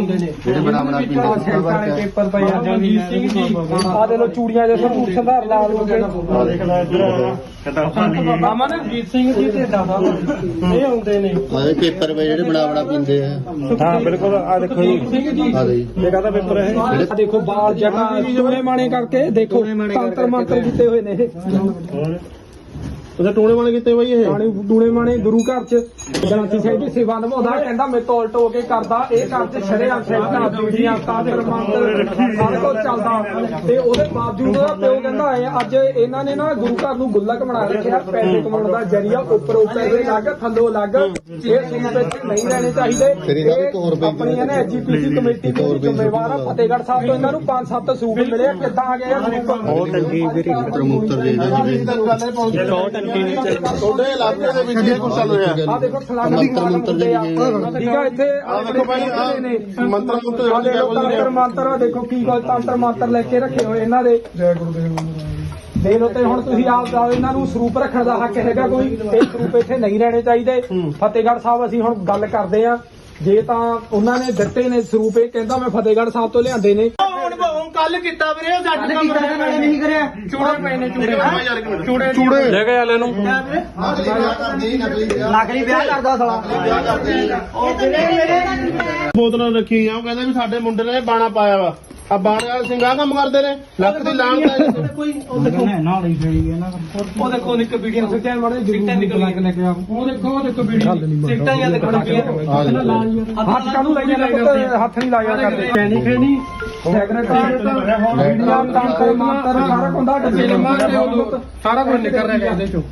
ਹੁੰਦੇ ਨੇ। ਜਿਹੜੇ ਬਣਾ ਬਣਾ ਪੀਂਦੇ ਨੇ ਆ ਸਾਰੇ ਪੇਪਰ ਪਏ ਆ। ਜਗਜੀਤ ਸਿੰਘ ਜੀ ਆ ਦੇ ਲੋ ਚੂੜੀਆਂ ਦੇ ਸਬੂਤ ਸੰਧਾਰ ਲਾਲ ਹੋ ਗਏ ਅਮਨ ਜੀਤ ਸਿੰਘ ਜੀ ਤੇ ਦਾਦਾ ਇਹ ਹੁੰਦੇ ਨੇ। ਆਹ ਪੇਪਰ ਵੇ ਜਿਹੜੇ ਬਣਾ ਬਣਾ ਪੀਂਦੇ ਆ। ਹਾਂ ਬਿਲਕੁਲ ਆ ਦੇਖੋ ਜੀ। ਸਿੰਘ ਜੀ। ਆ ਜੀ ਇਹ ਕਾਹਦਾ ਪੇਪਰ ਹੈ? ਦੇਖੋ ਬਾਲ ਜਗਾ ਟੂਣੇ ਮਾਣੇ ਕਰਕੇ ਦੇਖੋ ਤੰਤਰ ਮੰਤਰ ਕੀਤੇ ਹੋਏ ਨੇ। ਇਹ ਉਹਦੇ ਟੋਣੇ ਵਾਲੇ ਕਿਤੇ ਬਈ ਇਹ ਰਾਣੀ ਟੂਣੇ ਮਾਣੇ ਗੁਰੂ ਘਰ ਚ ਗ੍ਰੰਥੀ ਸਾਹਿਬ ਦੀ ਸੇਵਾ ਨਿਭਾਉਂਦਾ ਕਹਿੰਦਾ ਮੈਂ ਤੋਲ ਟੋ ਕੇ ਕਰਦਾ ਇਹ ਘਰ ਚ ਛੜਿਆ ਸੈਂਟਾ ਬੀੜੀਆਂ ਕਾਦੇ ਮੰਤਰ ਸਾਰੇ ਕੁਝ ਚੱਲਦਾ ਤੇ ਉਹਦੇ ਬਾਵਜੂਦ ਉਹਦਾ ਪਿਓ ਕਹਿੰਦਾ ਹੈ ਅੱਜ ਇਹਨਾਂ ਨੇ ਨਾ ਗੁਰੂ ਘਰ ਨੂੰ ਗੁੱਲਕ ਬਣਾ ਰੱਖਿਆ ਪੈਸੇ ਕਮਾਉਣ ਦਾ ਜਰੀਆ ਉੱਪਰ ਉੱਪਰ ਦੇ ਲੱਗ ਥੱਲੋਂ ਲੱਗ ਇਹ ਸੁਣ ਵਿੱਚ ਨਹੀਂ ਰਹਿਣੇ ਚਾਹੀਦੇ ਫਿਰ ਇਹਨਾਂ ਨੂੰ ਇੱਕ ਹੋਰ ਬੇਨਤੀ ਆਪਣੀਆਂ ਨੇ ਐਜੀਪੀਸੀ ਕਮੇਟੀ ਦੇ ਜ਼ਿੰਮੇਵਾਰ ਆ ਫਤਿਹਗੜ੍ਹ ਸਾਹਿਬ ਤੋਂ ਇਹਨਾਂ ਨੂੰ 5-7 ਸੂਟ ਮਿਲੇ ਆ, ਕਿੱਦਾਂ ਆ ਗਏ ਬਹੁਤ ਟੰਗੀ ਵੀਰੇ ਪ੍ਰਮੋਟਰ ਦੇ ਜਿਵੇਂ ਬਹੁਤ ਟੰਗੀ ਨਹੀਂ ਤੁਹਾਡੇ ਇਲਾਕੇ ਦੇ ਵਿੱਚ ਇਹ ਕੁਝ ਚੱਲ ਰਿਹਾ? ਆ ਦੇਖੋ ਸਲਾਮ ਦੀ ਮੰਤਰ ਮੰਤਰ ਦੇ ਠੀਕ ਆ ਇੱਥੇ ਆ ਦੇਖੋ ਭਾਈ ਨੇ। ਮੰਤਰ ਮੰਤਰ ਆ ਦੇਖੋ ਤੰਤਰ ਮੰਤਰ ਆ ਦੇਖੋ ਕੀ ਗੱਲ ਤੰਤਰ ਮੰਤਰ ਲੈ ਕੇ ਰੱਖੇ ਹੋਏ ਇਹਨਾਂ ਦੇ। ਜੈ ਗੁਰੂਦੇਵ ਦੇ ਲੋ ਤੇ ਹੁਣ ਤੁਸੀਂ ਆਪ ਦਾ ਇਹਨਾਂ ਨੂੰ ਸਰੂਪ ਰੱਖਣ ਦਾ ਹੱਕ ਹੈਗਾ ਕੋਈ। ਇਹ ਸਰੂਪ ਇੱਥੇ ਨਹੀਂ ਰਹਿਣੇ ਚਾਹੀਦੇ। ਫਤਿਹਗੜ੍ਹ ਸਾਹਿਬ ਅਸੀਂ ਹੁਣ ਗੱਲ ਕਰਦੇ ਆ ਜੇ ਤਾਂ ਉਹਨਾਂ ਨੇ ਦਿੱਤੇ ਨੇ ਸਰੂਪ ਇਹ ਕਹਿੰਦਾ ਮੈਂ ਫਤਿਹਗੜ੍ਹ ਸਾਹਿਬ ਤੋਂ ਲਿਆਂਦੇ ਨੇ। ਕੱਲ ਕੀਤਾ ਵੀਰੇ ਸਾਡੇ ਕੰਮ ਨਹੀਂ ਕਰਿਆ। ਚੂੜੇ ਪਏ ਨੇ ਚੂੜੇ ਚੂੜੇ ਚੂੜੇ ਲੈ ਕੇ ਵਾਲੇ ਨੂੰ। ਨਕਲੀ ਵਿਆਹ ਕਰਦਾ ਸਾਲਾ। ਬੋਤਲਾਂ ਰੱਖੀ ਆ ਉਹ ਕਹਿੰਦੇ ਵੀ ਸਾਡੇ ਮੁੰਡੇ ਨੇ ਬਾਣਾ ਪਾਇਆ ਵਾ। ਆ ਬਾਣੇ ਸਿੰਘਾਂ ਕੰਮ ਕਰਦੇ ਨੇ ਲੱਖ ਦੀ ਲਾਣ ਦਾ ਉਹ ਦੇਖੋ। ਨਿੱਕ ਵੀਡੀਓ। ਸਿੱਟਿਆਂ ਵਾਲੇ ਸਿੱਟਾਂ ਨਿਕਲ ਕੇ ਲੈ ਕੇ ਆ ਉਹ ਦੇਖੋ ਉਹ ਦੇਖੋ ਵੀਡੀਓ। ਸਿੱਟਾਂ ਜਾਂ ਦੇਖੋ ਹੱਥ ਕਾਹਨੂੰ ਲਾਈਆਂ ਨੇ ਪੁੱਤ? ਹੱਥ ਨਹੀਂ ਲਾਇਆ ਕਰਦੇ। ਖੈਣੀ ਖੈਣੀ ਸੈਕਰਟਰੀ ਵੀਡੀਓ ਤਾਂਕਰ ਮਾਤਰ ਸਾਰਾ ਕੁੰਦਾ ਡੱਬੇ ਸਾਰਾ ਕੁਝ ਨਿਕਲ ਰਿਹਾ ਇਹਦੇ ਚੋਂ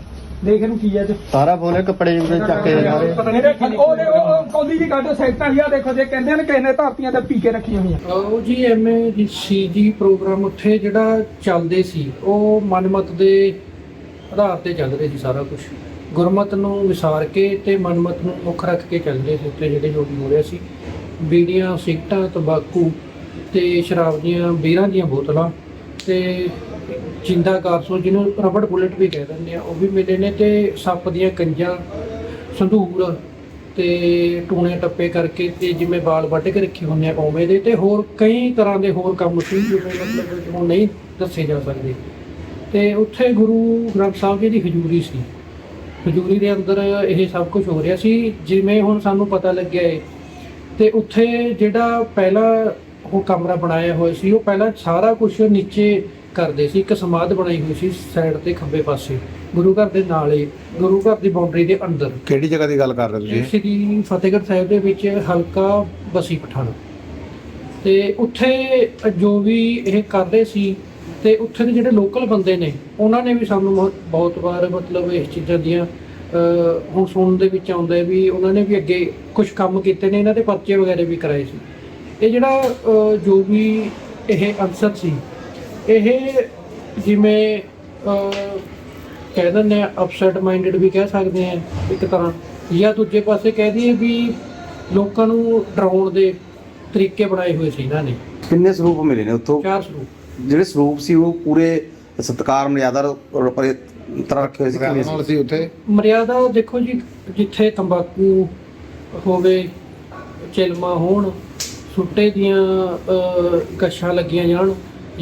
ਦੇਖ ਇਹਨੂੰ ਕੀ ਹੈ ਚ ਸਾਰਾ ਫੋਨ ਕੱਪੜੇ ਦੇ ਚੱਕ ਕੇ ਜਾ ਪਤਾ ਨਹੀਂ ਉਹਦੇ ਉਹ ਕੌਲੀ ਜੀ ਕੱਢ ਸੈਕਟਾਂ ਹੀ ਆ ਦੇਖੋ ਜੇ ਕਹਿੰਦੇ ਨੇ ਕਿਸੇ ਨੇ ਧਰਤੀਆਂ ਤੇ ਪੀ ਰੱਖੀਆਂ ਹੋਈਆਂ ਉਹ ਜੀ ਐਮਏ ਸੀਜੀ ਪ੍ਰੋਗਰਾਮ ਉੱਥੇ ਜਿਹੜਾ ਚੱਲਦੇ ਸੀ, ਉਹ ਮਨਮਤ ਦੇ ਆਧਾਰ ਤੇ ਚੱਲ ਰਹੇ ਸੀ ਸਾਰਾ ਕੁਝ ਗੁਰਮਤ ਨੂੰ ਵਿਸਾਰ ਕੇ ਤੇ ਮਨਮਤ ਨੂੰ ਮੁੱਖ ਰੱਖ ਕੇ ਚੱਲਦੇ ਸੀ ਉੱਥੇ ਜਿਹੜੇ ਜੋ ਵੀ ਹੋ ਰਿਹਾ ਸੀ। ਬੀੜੀਆਂ, ਸਿਗਟਾਂ, ਤੰਬਾਕੂ ਤੇ ਸ਼ਰਾਬ ਦੀਆਂ, ਬੀਰਾਂ ਦੀਆਂ ਬੋਤਲਾਂ ਤੇ ਜਿੰਦਾ ਕਾਰਸੋ ਜਿਹਨੂੰ ਰਬੜ ਬੁਲਟ ਵੀ ਕਹਿ ਦਿੰਦੇ ਆ, ਉਹ ਵੀ ਮਿਲੇ ਨੇ ਤੇ ਸੱਪ ਦੀਆਂ ਕੰਜਾਂ, ਸੰਧੂਰ ਤੇ ਟੂਣੇ ਟੱਪੇ ਕਰਕੇ ਤੇ ਜਿਵੇਂ ਵਾਲ ਵੱਢ ਕੇ ਰੱਖੇ ਹੁੰਦੇ ਆ ਉਵੇਂ ਦੇ ਤੇ ਹੋਰ ਕਈ ਤਰ੍ਹਾਂ ਦੇ ਹੋਰ ਕੰਮ ਸੀ ਜਿਵੇਂ ਮਤਲਬ ਹੁਣ ਨਹੀਂ ਦੱਸੇ ਜਾ ਸਕਦੇ। ਤੇ ਉੱਥੇ ਗੁਰੂ ਗ੍ਰੰਥ ਸਾਹਿਬ ਜੀ ਦੀ ਹਜ਼ੂਰੀ ਸੀ। ਹਜ਼ੂਰੀ ਦੇ ਅੰਦਰ ਇਹ ਸਭ ਕੁਝ ਹੋ ਰਿਹਾ ਸੀ, ਜਿਵੇਂ ਹੁਣ ਸਾਨੂੰ ਪਤਾ ਲੱਗਿਆ ਏ। ਤੇ ਉੱਥੇ ਜਿਹੜਾ ਪਹਿਲਾ ਉਹ ਕਮਰਾ ਬਣਾਇਆ ਹੋਇਆ ਸੀ ਉਹ ਪਹਿਲਾਂ ਸਾਰਾ ਕੁਝ ਨੀਚੇ ਕਰਦੇ ਸੀ ਇੱਕ ਸਮਾਧ ਬਣਾਈ ਹੋਈ ਸੀ ਸਾਈਡ ਤੇ ਖੱਬੇ ਪਾਸੇ ਗੁਰੂ ਘਰ ਦੇ ਨਾਲੇ ਗੁਰੂ ਘਰ ਦੀ ਬਾਉਂਡਰੀ ਦੇ ਅੰਦਰ। ਕਿਹੜੀ ਜਗ੍ਹਾ ਦੀ ਗੱਲ ਕਰ ਰਹੇ ਹੋ ਤੁਸੀਂ? ਸ੍ਰੀ ਫਤਿਹਗੜ੍ਹ ਸਾਹਿਬ ਦੇ ਵਿੱਚ ਹਲਕਾ ਬਸੀ ਪਠਾਣਾ। ਤੇ ਉੱਥੇ ਜੋ ਵੀ ਇਹ ਕਰਦੇ ਸੀ ਤੇ ਉੱਥੇ ਦੇ ਜਿਹੜੇ ਲੋਕਲ ਬੰਦੇ ਨੇ ਉਹਨਾਂ ਨੇ ਵੀ ਸਾਨੂੰ ਬਹੁਤ- ਵਾਰ ਮਤਲਬ ਇਸ ਚੀਜ਼ਾਂ ਦੀਆਂ ਹੁਣ ਸੁਣਨ ਦੇ ਵਿੱਚ ਆਉਂਦਾ ਹੈ ਵੀ ਉਹਨਾਂ ਨੇ ਵੀ ਅੱਗੇ ਕੁਝ ਕੰਮ ਕੀਤੇ ਨੇ ਇਹਨਾਂ ਦੇ ਪਰਚੇ ਵਗੈਰੇ ਵੀ ਕਰਾਏ ਸੀ। ਇਹ ਜਿਹੜਾ ਜੋ ਵੀ ਇਹ ਅਨਸਰ ਸੀ ਇਹ ਜਿਵੇਂ ਕਹਿ ਦਿੰਦੇ ਆ ਅਪਸੈਟ ਮਾਈਂਡਡ ਵੀ ਕਹਿ ਸਕਦੇ ਆ ਇੱਕ ਤਰ੍ਹਾਂ। ਜਾਂ ਦੂਜੇ ਪਾਸੇ ਕਹਿ ਦਈਏ ਵੀ ਲੋਕਾਂ ਨੂੰ ਡਰਾਉਣ ਦੇ ਤਰੀਕੇ ਬਣਾਏ ਹੋਏ ਸੀ ਇਹਨਾਂ ਨੇ। ਕਿੰਨੇ ਸਰੂਪ ਮਿਲੇ ਨੇ ਉੱਥੋਂ? ਚਾਰ ਸਰੂਪ। ਜਿਹੜੇ ਸਰੂਪ ਸੀ ਉਹ ਪੂਰੇ ਸਤਕਾਰ ਮਰਿਆਦਾ ਪਰ ਤਰ੍ਹਾਂ ਰੱਖੇ ਹੋਏ ਸੀ ਕਿਵੇਂ ਸੀ ਸੀ ਉੱਥੇ? ਮਰਿਆਦਾ ਦੇਖੋ ਜੀ ਜਿੱਥੇ ਤੰਬਾਕੂ ਹੋਵੇ ਚਿਲਮਾ ਹੋਣ ਸੁੱਟੇ ਦੀਆਂ ਅਹ, ਲੱਗੀਆਂ ਜਾਣ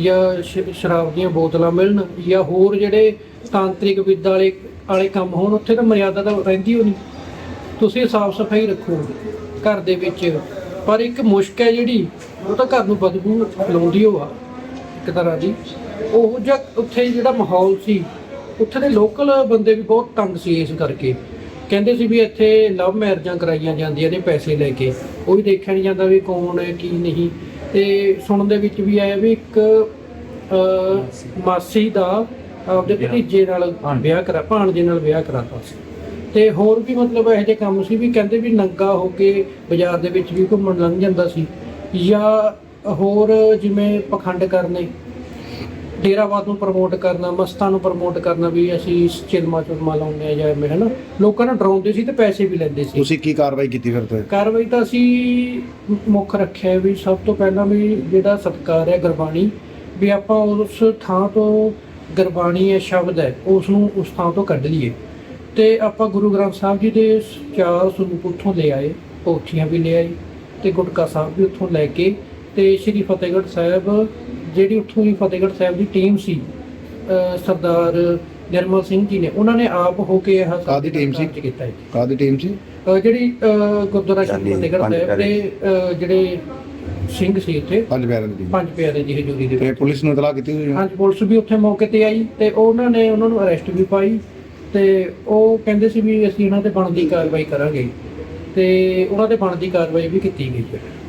ਜਾਂ ਸ਼ਰਾਬ ਦੀਆਂ ਬੋਤਲਾਂ ਮਿਲਣ ਜਾਂ ਹੋਰ ਜਿਹੜੇ ਤਾਂਤਰਿਕ ਵਿਦ ਵਾਲੇ ਵਾਲੇ ਕੰਮ ਹੋਣ ਉੱਥੇ ਤਾਂ ਮਰਿਆਦਾ ਤਾਂ ਰਹਿੰਦੀ ਹੋ ਨਹੀਂ ਤੁਸੀਂ ਸਾਫ਼ ਸਫ਼ਾਈ ਰੱਖੋ ਘਰ ਦੇ ਵਿੱਚ। ਪਰ ਇੱਕ ਮੁਸ਼ਕ ਹੈ ਜਿਹੜੀ ਉਹ ਤਾਂ ਘਰ ਨੂੰ ਬਦਬੂ ਲਾਉਂਦੀ ਹੋ ਆ। ਇੱਕ ਤਰ੍ਹਾਂ ਦੀ ਉਹ ਜਿਹਾ ਉੱਥੇ ਜਿਹੜਾ ਮਾਹੌਲ ਸੀ ਉੱਥੇ ਦੇ ਲੋਕਲ ਬੰਦੇ ਵੀ ਬਹੁਤ ਤੰਗ ਸੀ ਇਸ ਕਰਕੇ। ਕਹਿੰਦੇ ਸੀ ਵੀ ਇੱਥੇ ਲਵ ਮੈਰਿਜਾਂ ਕਰਾਈਆਂ ਜਾਂਦੀਆਂ ਨੇ ਪੈਸੇ ਲੈ ਕੇ। ਉਹ ਵੀ ਦੇਖਿਆ ਨਹੀਂ ਜਾਂਦਾ ਵੀ ਕੌਣ ਹੈ ਕੀ ਨਹੀਂ। ਤੇ ਸੁਣਨ ਦੇ ਵਿੱਚ ਵੀ ਆਇਆ ਵੀ ਇੱਕ ਅਹ, ਮਾਸੀ ਦਾ ਆਪਦੇ ਭਤੀਜੇ ਨਾਲ ਵਿਆਹ ਕਰਾ ਭਾਣਜੇ ਨਾਲ ਵਿਆਹ ਕਰਾਤਾ ਸੀ। ਤੇ ਹੋਰ ਵੀ ਮਤਲਬ ਇਹੋ ਜਿਹੇ ਕੰਮ ਸੀ ਵੀ ਕਹਿੰਦੇ ਵੀ ਨੰਗਾ ਹੋ ਕੇ ਬਾਜ਼ਾਰ ਦੇ ਵਿੱਚ ਵੀ ਘੁੰਮਣ ਲੰਘ ਜਾਂਦਾ ਸੀ। ਜਾਂ ਹੋਰ ਜਿਵੇਂ ਪਖੰਡ ਕਰਨੇ। ਡੇਰਾਵਾਦ ਨੂੰ ਪ੍ਰਮੋਟ ਕਰਨਾ ਮਸਤਾਂ ਨੂੰ ਪ੍ਰਮੋਟ ਕਰਨਾ ਵੀ ਅਸੀਂ ਚਿਲਮਾ ਚੁਲਮਾ ਲਾਉਂਦੇ ਆ ਜਾਂ ਐਵੇਂ ਹਨਾ? ਲੋਕਾਂ ਨੂੰ ਡਰਾਉਂਦੇ ਸੀ ਤੇ ਪੈਸੇ ਵੀ ਲੈਂਦੇ ਸੀ। ਤੁਸੀਂ ਕੀ ਕਾਰਵਾਈ ਕੀਤੀ ਫਿਰ ਤੇ ਕਾਰਵਾਈ ਤਾਂ ਅਸੀਂ ਮੁੱਖ ਰੱਖਿਆ ਵੀ ਸਭ ਤੋਂ ਪਹਿਲਾਂ ਵੀ ਜਿਹੜਾ ਸਤਕਾਰ ਹੈ ਗੁਰਬਾਣੀ ਵੀ ਆਪਾਂ ਉਸ ਥਾਂ ਤੋਂ ਗੁਰਬਾਣੀ ਹੈ ਸ਼ਬਦ ਹੈ ਉਸ ਨੂੰ ਉਸ ਥਾਂ ਤੋਂ ਕੱਢ ਲਈਏ। ਤੇ ਆਪਾਂ ਗੁਰੂ ਗ੍ਰੰਥ ਸਾਹਿਬ ਜੀ ਦੇ ਚਾਰ ਸਰੂਪ ਉੱਥੋਂ ਲੈ ਆਏ ਪੋਥੀਆਂ ਵੀ ਲੈ ਆਏ ਤੇ ਗੁਟਕਾ ਸਾਹਿਬ ਵੀ ਉੱਥੋਂ ਲੈ ਕੇ ਤੇ ਸ਼੍ਰੀ ਫਤਿਹਗੜ੍ਹ ਸਾਹਿਬ ਜਿਹੜੀ ਉੱਥੋਂ ਦੀ ਫਤਿਹਗੜ੍ਹ ਸਾਹਿਬ ਦੀ ਟੀਮ ਸੀ ਸਰਦਾਰ ਨਿਰਮਲ ਸਿੰਘ ਜੀ ਨੇ ਉਹਨਾਂ ਨੇ ਆਪ ਹੋ ਕੇ ਇਹ ਕਾਹਦੀ ਟੀਮ ਸੀ? ਕੀਤਾ ਹੈ ਕਾਦੀ ਟੀਮ ਸੀ? ਜਿਹੜੀ ਗੁਰਦੁਆਰਾ ਸ਼੍ਰੀ ਫਤਿਹਗੜ੍ਹ ਸਾਹਿਬ ਦੇ ਜਿਹੜੇ ਸਿੰਘ ਸੀ ਇੱਥੇ ਪੰਜ ਪਿਆਰਿਆਂ ਦੀ ਪੰਜ ਪਿਆਰੇ ਦੀ ਹਜ਼ੂਰੀ ਦੇ ਤੇ ਪੁਲਿਸ ਨੂੰ ਇਤਲਾਹ ਕੀਤੀ ਹੋਈ ਹੈ? ਹਾਂਜੀ ਪੁਲਿਸ ਵੀ ਉੱਥੇ ਮੌਕੇ ਤੇ ਆਈ ਤੇ ਉਹਨਾਂ ਨੇ ਉਹਨਾਂ ਨੂੰ ਅਰੈਸਟ ਵੀ ਪਾਈ ਤੇ ਉਹ ਕਹਿੰਦੇ ਸੀ ਵੀ ਅਸੀਂ ਇਹਨਾਂ ਤੇ ਬਣਦੀ ਕਾਰਵਾਈ ਕਰਾਂਗੇ ਤੇ ਉਹਨਾਂ ਤੇ ਬਣਦੀ ਕਾਰਵਾਈ ਵੀ ਕੀਤੀ ਗਈ ਹੈ।